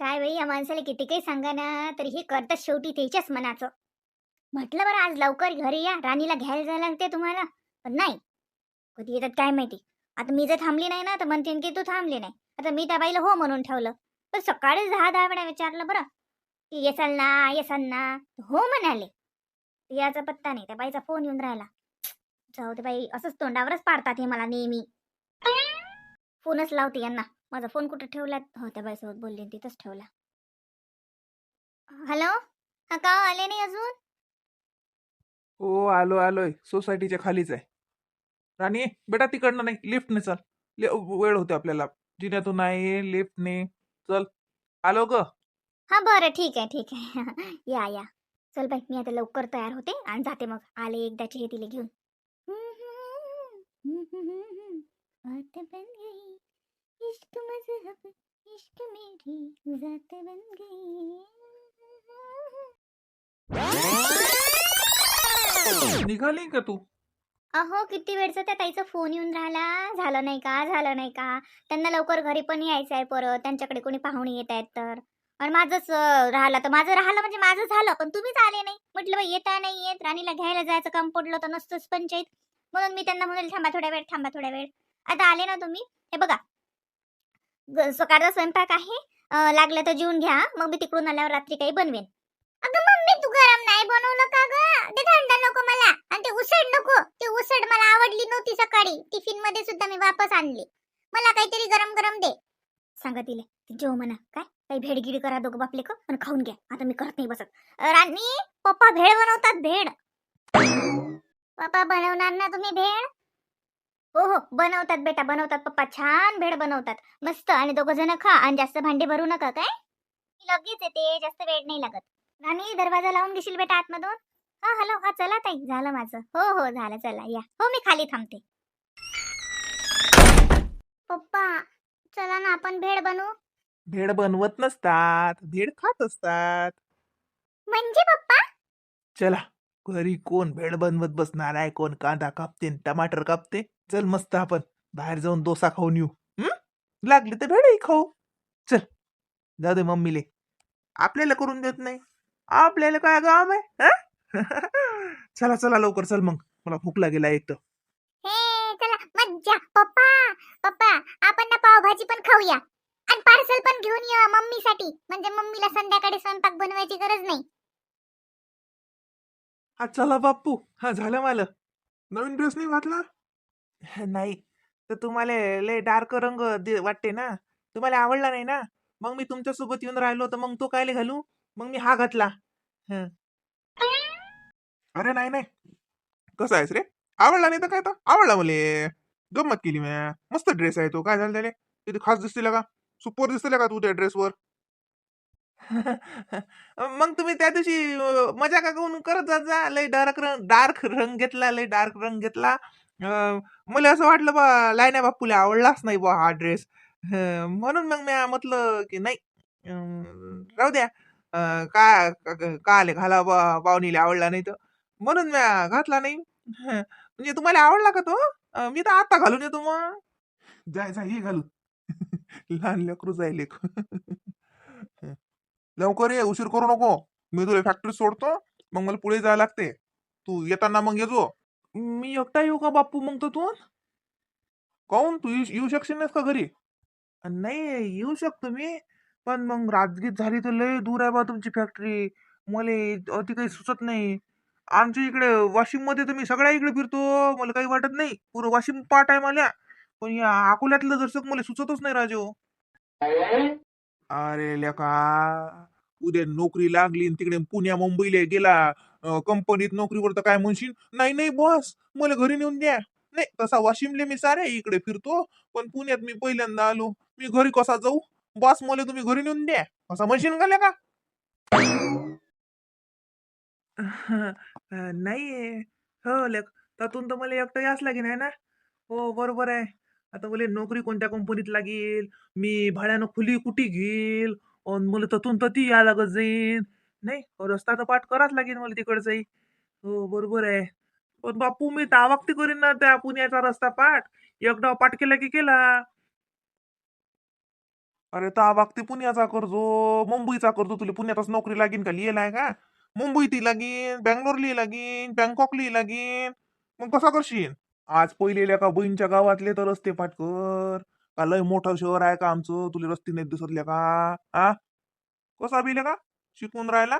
काय बाई या माणसाला किती काही सांगा ना तरी हे करतात शेवटी त्याच्याच मनाचं. म्हटलं बरं आज लवकर घरी या राणीला घ्यायला जायला लागते तुम्हाला. पण नाही. कधी येतात काय माहिती. आता मी जर थांबली नाही ना तर म्हणते की तू थांबली नाही. आता मी त्या बाईला हो म्हणून ठेवलं. पण सकाळीच दहा दहा वेळा विचारलं बरं की येसाल ना येसाल ना हो म्हणाले. याचा पत्ता नाही त्या बाईचा फोन येऊन राहिला. जाऊ ते बाई असंच तोंडावरच पाडतात हे मला नेहमी. फोनच लावते यांना. माझा फोन कुठे ठेवला? हो त्या बाईसोबत बोलले तिथंच ठेवला. हॅलो? हा का आले नाही अजून? हो आलो आलोय. सोसायटीच्या खालीच आहे. राणी बेटा तिकडनं नाही लिफ्टने चल. ले- वेळ होते आपल्याला. जिन्यातून नाही लिफ्टने चल. आलो ग. हा बरं ठीक आहे ठीक आहे. या या. चल बाई मी आता लवकर तयार होते आणि जाते मग. आले एकदाची हे तिला घेऊन. बात बन गई इश्क मजहब इश्क मेरी जात बन गई। निघाली का तू? अहो किती वेळचा त्या ताईचा फोन येऊन राहिला? झालं नाही का? झालं नाही का? त्यांना लवकर घरी पण यायचं आहे परत. त्यांच्याकडे कोणी पाहुणे येत आहेत तर. आणि माझंच राहिलं तर माझं राहिलं म्हणजे माझं झालं पण तुम्हीच आले नाही. म्हटलं बाई येता नाही येत. राणीला घ्यायला जायचं काम पडलं तर नसतंच पंचायत. म्हणून मी त्यांना म्हणाले थांबा थोड्या वेळ थांबा थोड्या वेळ. आता आले ना तुम्ही? हे बघा सकाळचा स्वयंपाक आहे लागलं तर जेवून घ्या मग मी तिकडून आल्यावर रात्री काही बनवेन. अगं मम्मी तू गरम नाही बनवलं का ग? ते थंड नको मला आणि ते उसळ नको. ते उसळ मला आवडली नव्हती सकाळी. टिफिनमध्ये सुद्धा मी वापस आणली. मला काहीतरी गरम गरम दे. सांगा तिला जेव म्हणा. काय? काही भेडगिरी करा दोघं बापले का आणि खाऊन घ्या. आता मी करत नाही बसत. राणी पप्पा भेळ बनवतात भेळ. पप्पा बनवणार ना तुम्ही भेळ? हो हो. बनवतात बेटा बनवतात. पप्पा छान भेळ बनवतात. मस्त. आणि दोघं जण खा आणि जास्त भांडे भरू नका काय? लगेच येते. जास्त वेळ नाही लागत. राणी दरवाजा लावून घेशील बेटा आतमधून? हा हॅलो. हा चला ताई. झालं माझं. हो हो झालं. चला या. हो मी खाली थांबते. पप्पा चला ना आपण भेळ बनवू. भेड बनवत नसतात. भेड खात असतात. म्हणजे पप्पा? चला. घरी कोण भेड बनवत बसणार आहे? कोण कांदा कापते न टमाटर कापते? चल मस्त आपण. बाहेर जाऊन डोसा खाऊन येऊ. हं? लागले तर भेडही खाऊ. चल जाऊ दे मम्मीले. आपल्याला करून देत नाही. आपल्याला काय काम आहे? हं? चला चला लवकर चल मग. मला भूक लागेल एक तर. हे चला मज्जा. पप्पा पप्पा आपण ना पावभाजी पण खाऊया. आणि पार्सल पण घेऊन ये मम्मीसाठी. म्हणजे मम्मीला संध्याकाळी स्वयंपाक बनवायची गरज नाही. हा चला बाप्पू. हा झालं मला. नवीन ड्रेस नाही घातला? नाही. तर तुम्हाला लय डार्क रंग वाटते ना. तुम्हाला आवडला नाही ना. मग मी तुमच्यासोबत येऊन राहिलो तर मग तो कायले घालू? मग मी हा घातला. हं. अरे नाही नाही. कसं आहेस रे? आवडला नाही तर काय तर? आवडला मले. गंमत केली मी मस्त ड्रेस आहे तो. काय झालं त्याले? किती खास दिसते का? सुपर दिसतील का तू त्या ड्रेसवर? मग तुम्ही त्या दिवशी अं, मजा का करून करत जात जा. लय डार्क रंग डार्क रंग घेतला लय डार्क रंग घेतला. मला असं वाटलं बा लायना बापूला आवडलाच नाही बा हा ड्रेस म्हणून मग मी म्हटलं की नाही राहू द्या. काय का आले घाला बा पाहुणीला आवडला नाही तर. म्हणून मी घातला नाही. हं, म्हणजे तुम्हाला आवडला का तो? मी तर आता घालून येतो मग. जाय जाय हे घालू लहान लेकरू जाय लेक लवकर ये उशीर करू नको. मी तुला फॅक्टरी सोडतो मग मला पुढे जायला लागते. तू येताना मग येजो मी एकटा येऊ का बाप्पू मग तर तू? काऊन? तू येऊ येऊ शकशील नाहीस का घरी? नाही येऊ शकतो मी पण मग राजगीत झाली तर लय दूर आहे बा तुमची फॅक्टरी मला अति काही सुचत नाही. आमच्या इकडे वाशिममध्ये तर मी सगळ्या इकडे फिरतो मला काही वाटत नाही. पुरं वाशिम पाठ आहे मला पण या अकोल्यातलं दर्शक मला सुचतच नाही राजो अरे लेका. उद्या नोकरी लागली आणि तिकडे पुण्या मुंबईला गेला कंपनीत नोकरीवर तर काय म्हणशील? नाही नाही बॉस मला घरी नेऊन द्या. नाही तसा वाशिमले मी साऱ्या इकडे फिरतो पण पुण्यात मी पहिल्यांदा आलो. मी घरी कसा जाऊ? बॉस मला तुम्ही घरी नेऊन द्या. असं म्हणशील का लेका? नाही हो लेख त्यातून तर मला एकटं याच लागेल आहे ना? हो बरोबर आहे. आता मला नोकरी कोणत्या कंपनीत लागेल? मी भाड्यानं खुली कुठे घेईल? अन मला ततून तती या लागत जाईन. नाही रस्ता तर पाठ कराच लागेल मला तिकडचाही हो बरोबर आहे. पण बापू मी तावाक्ती करीन ना त्या पुण्याचा रस्ता पाठ. एकदा पाठ केला की केला. अरे तावाक्ती पुण्याचा करजो मुंबईचा करजो. तुला पुण्यातच नोकरी लागेन का? लिहिला आहे का? मुंबईत लागीन बँगलोरली लागीन बँकॉकली लागीन. मग कसा करशील? आज पहिले का बहीणच्या गावातले तर रस्ते पाठ कर. का लय मोठं शहर आहे का आमचं? तुला रस्ते नाही दिसतले का? आ? कसा बिले का? शिकून राहिला?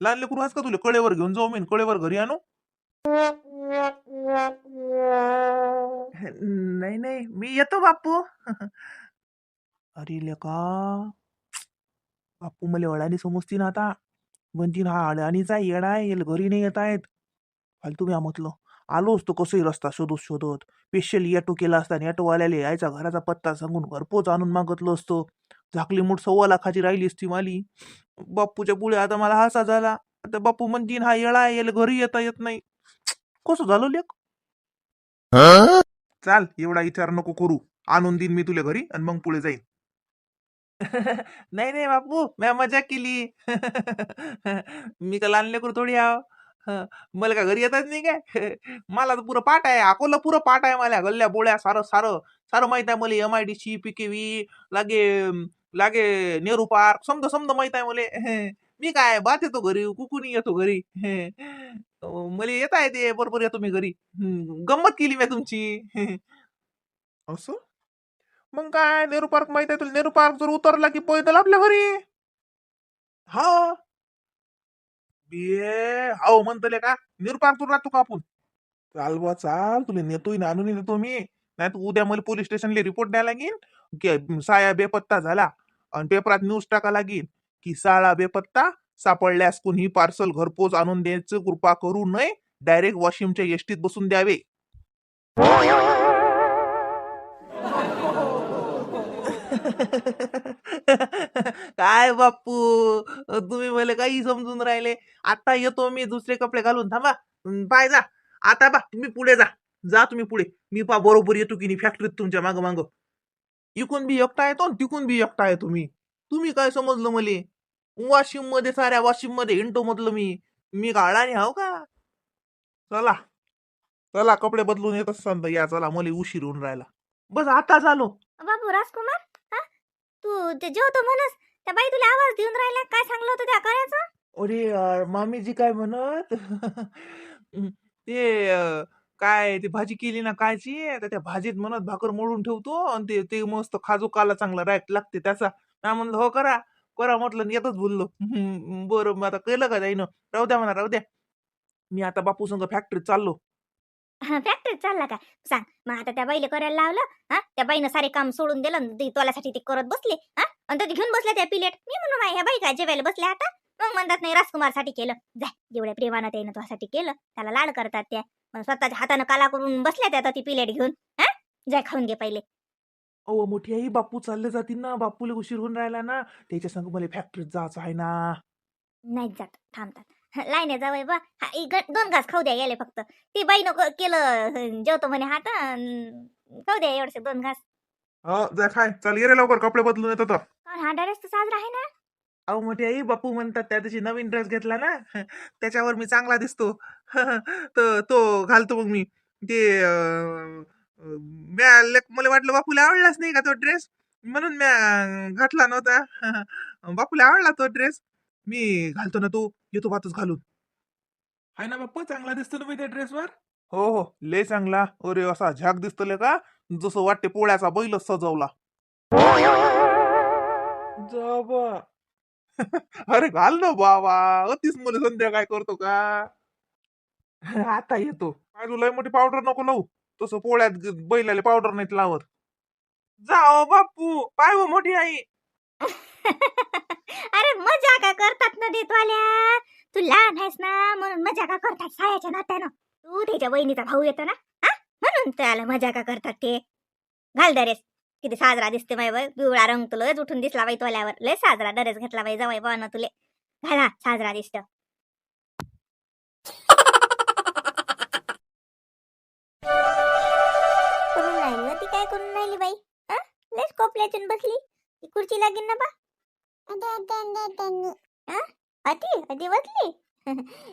लहान लेकरू आहेस का तुला? कळेवर घेऊन जाऊ मी कळेवर घरी आणू? नाही नाही मी येतो बापू अरे लेका बापू मला अडाणी समजती ना आता. म्हणतील हा अडाणीचा येडा आहे घरी नाही येत आहेत फालतू मी म्हटलं. आलो असतो कसंही रस्ता शोधत शोधत. स्पेशल ॲटो केला असता आणि ॲटोवाल्याले यायचा घराचा पत्ता सांगून घरपोच आणून मागतलो असतो. झाकली मूठ सव्वा लाखाची राहिली असती माली. बापूच्या पुढे आता मला हासा झाला. आता बापू म्हणतीन हा येळा आहे याला घरी येता येत नाही. कसं झालो लेख चाल एवढा विचार नको करू. आणून देईन मी तुला घरी आणि मग पुढे जाईन. नाही नाही बापू मी मजा केली. मी का लहान लेकरू थोडी आहो. मला का घरी येतात नाही काय? मला तर पुरं पाठ आहे अकोला पुरं पाठ आहे मला गल्ल्या बोळ्या सारं सारं सारं माहीत आहे मला M I D C P K V लागे लागे नेहरू पार्क समजा समजा माहीत आहे मला. मी काय बात येतो घरी कुकुनी येतो घरी. मला येत आहे ते बरोबर येतो मी घरी. गंमत केली मी तुमची. असं? मग काय नेहरू पार्क माहीत आहे तुला? नेहरू पार्क जर उतरला की पैदल आपल्या घरी? हा. बे हाव म्हणतले का? निरुपार तू राहतो का आपण? चाल बा चाल. तुला नेतोय ना आणून नेतो मी. नाही तू उद्या मला पोलीस स्टेशनला रिपोर्ट द्यायला लागेल की साया बेपत्ता झाला आणि पेपरात न्यूज टाका लागेल की साळा बेपत्ता सापडल्यास कुणी पार्सल घरपोच आणून द्यायचं कृपा करू नये. डायरेक्ट वॉशिमच्या एसटीत बसून द्यावे. काय बापू तुम्ही मला काही समजून राहिले. आता येतो मी दुसरे कपडे घालून. थांबा. पाय जा. आता बा तुम्ही पुढे जा. जा तुम्ही पुढे. मी पा बरोबर येतो की नाही फॅक्टरीत तुमच्या माग माग. इकून बी एकटा येतो तिकून बी एकटा येतो मी. तुम्ही काय समजलं मले? वाशिममध्ये साऱ्या वाशिममध्ये इंटो मधलं मी मी गाळाने हाव का? चला. चला कपडे बदलून येत असताना या चला मला उशीर होऊन राहिला. बस आता झालो बाबू राजकुमार? तू जेवतो म्हणस? त्या बाई तुला आवाज देऊन राहिला काय सांगलं होतं त्या करायचं अरे यार मामीजी काय म्हणत? ते अं, काय ते भाजी केली ना कायची तर त्या भाजीत म्हणत भाकर मोडून ठेवतो आणि ते ते मस्त खाजू काला चांगला राईट लागते त्याचा. ना म्हणलं हो करा करा म्हटलं आणि येतच बोललो. बरं मग आता केलं का जाईन? राहू द्या म्हणा राहू द्या. मी आता बापू संग फॅक्टरीत चाललो. फॅक्टरीत चालला का? सांग मग आता त्या बाईला करायला लावलं हा? त्या बाईनं सारे काम सोडून दिलं आणि ती तोल्यासाठी ते करत बसले हा? आणि ते घेऊन बसल्या त्या पिलेट. मी म्हणून "माय, ह्या बाई काय जेवायला बसल्या आता? मग म्हणतात नाही राजकुमारसाठी केलं. जाय जेवढ्या प्रेमानं त्यानं तुझ्यासाठी केलं त्याला लाड करतात त्या. मग स्वतःच्या हातानं काला करून बसल्या त्या आता ती पिलेट घेऊन. हा? जाय खाऊन घे पहिले. अहो मोठी आई बापू चालले जातील ना. बापूला उशीर होऊन राहिला ना. त्याच्या संग मला फॅक्टरीत जायचं आहे ना. नाहीच जात थांबतात. लाईने जावय बा हा, इ ग- दोन घास खाऊ द्या गेले फक्त. ती बाईनं क- केलं जेवतो म्हणे हात. खाऊ द्या एवढसे दोन घास. हो जा खाय. चल ये रे लवकर कपडे बदलून येतो तर हा ड्रेस तर साजरा आहे ना? अहो मोठी आई बापू म्हणतात त्या दिवशी नवीन ड्रेस घेतला ना त्याच्यावर मी चांगला दिसतो. तर तो घालतो मग मी. ते अं, म्या लेक- मला वाटलं बापूला आवडलाच नाही का तो ड्रेस? म्हणून म्या घातला नव्हता. बापूला आवडला तो ड्रेस. मी घालतो ना तो येतो बातच घालून. हाय ना बाप्पा चांगला दिसतो ना मी त्या ड्रेसवर? हो हो लय चांगला. अरे असा झाक दिसतले का? जसं वाटते पोळ्याचा बैलच सजवला. जाबा. अरे घाल ना बाबा. अतिच मुले संध्याकाळ करतो का? आता येतो. काय तुला लय मोठी पावडर नको लावू. तसं पोळ्यात ग- बैलाला पावडर नाहीत लावत. जाओ बापू पाय हो मोठी आई. अरे मजा का करतात ना देतवाल्या? तू लहान आहेस ना म्हणून मजा का करतात सायाच्या नात्यानं? तू त्याच्या बहिणीचा भाऊ येतो ना? त्याला मजा का करतात ते? घाल दरेस. किती साजरा दिसते बाई बाई पिवळा रंग तुला लयच उठून दिसला बाई तोल्यावर. लय साजरा दरेस घेतला बाई जावाई बाबा तुले. घाला साजरा दिसत. करून राहिली ती? काय करून राहिली बाई? हा लयच कोपल्यातून बसली? ती खुर्ची लागेल ना बा. अति अति बसली?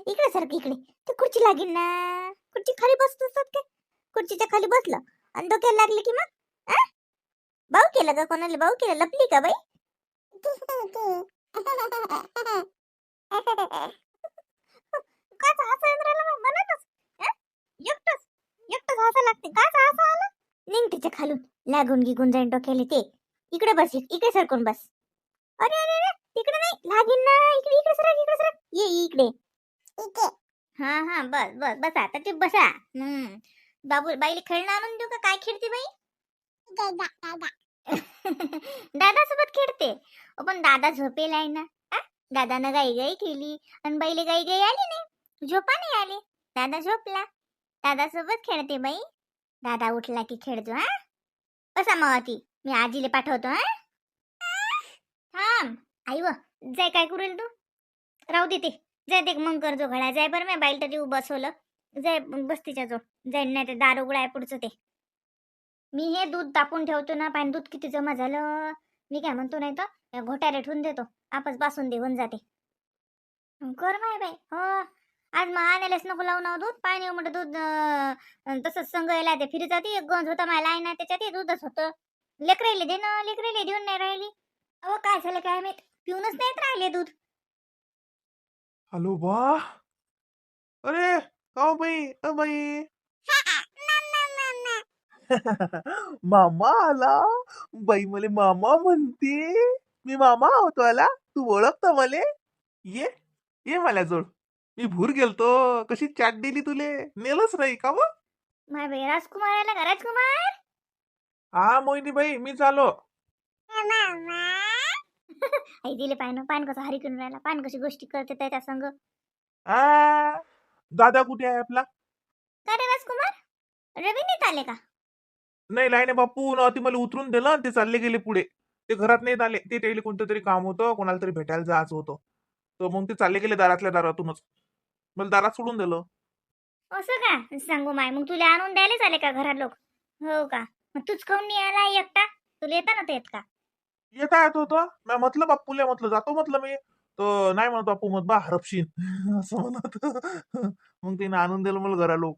इकडे सारखं इकडे. ते खुर्ची लागेल ना. खुर्ची खाली बसत असतात काय खुर्चीच्या खाली बसलं. आणि डोक्याला लागली की मग? भाऊ केलं का कोणाला? भाऊ केलं? लपली का बाई? तिच्या खालून. लागून गिगून जाईन डोक्याला ते. इकडे बस इक- इकडे सरकून बस. अरे अरे अरे तिकडे नाही. लागीन ना. इकडे इकडे सरक इकडे सरक. ये इकडे. हा हा बस बस बसा. आता चुप बसा. हम्म. बाबू बाईला खेळणं आणून देऊ का? काय खेळते बाई? दादा सोबत खेळते. पण दादा झोपेल आहे ना? दादानं गाई गाई केली आणि बाईले गाई गाई आली नाही. झोपा नाही आली. दादा झोपला. दादा सोबत खेळते बाई. दादा उठला की खेळतो हा? कसा मावती. मी आजीले पाठवतो हा? थांब. आई व जाय काय करेल तू? राहू दे ते. जाय ते मग करजो घडा जाय बरं मी बाईल तर बसवलं जाय बस्तीच्या जो जाईन नाही ते दार उघडा आहे पुढचं ते. मी हे दूध तापून ठेवतो ना पाणी दूध किती जमा झालं मी काय म्हणतो नाही तर घोट्याला ठेवून देतो. आपच बासून देऊन जाते. कर माय बाई हो. आज मग आणायलाच नको लावून दूध. पाणी म्हणतं दूध तसंच संघ यायला ते फिरत जाते. एक गंज होता मला आहे ना त्याच्यात दूधच होतं. लेकरायले दे ना लेकरायले देऊन नाही राहिली. अहो काय झालं काय माहीत? पिऊनच नाहीत राहिले दूध. हॅलो बा. अरे! का बाई अ बाई मामा आला बाई मले मामा म्हणते मी मामा होतो आला तू ओळखतो मले ये ये मला जोड मी भूर गेलतो कशी चाट दिली तुले नेलच नाही का मग माय बाई राजकुमार आला का राजकुमार हा मोहिनी बाई मी चालो आई दिले पाय पान कसं हरी करून राहिला पान कशी गोष्टी करते त्याच्या संग आ दादा कुठे आहे आपला? का रे राजकुमार? रवी नेत आले का? नाही लाईने बापू न ती मला उतरून दिलं आणि ते चालले गेले पुढे. ते घरात नाहीत आले. ते त्याला कोणतं तरी काम होतं कोणाला तरी भेटायला जायचं होतं. तर मग ते चालले गेले दारातल्या दारातूनच. मला दारात सोडून दिलं. असं का? सांगू माय मग तुला आणून द्यायलाच आले का घरात लोक? हो का? मग तूच खाऊन नाही आला एकटा? तुला येता ना ते येत का? येता येत होतं. मी म्हटलं बापूला म्हटलं जातो म्हटलं मी. तो नाही म्हणतो आपण मत बा हरपशीन असं म्हणत. मग तिने आणून दिलं मला घरा लोक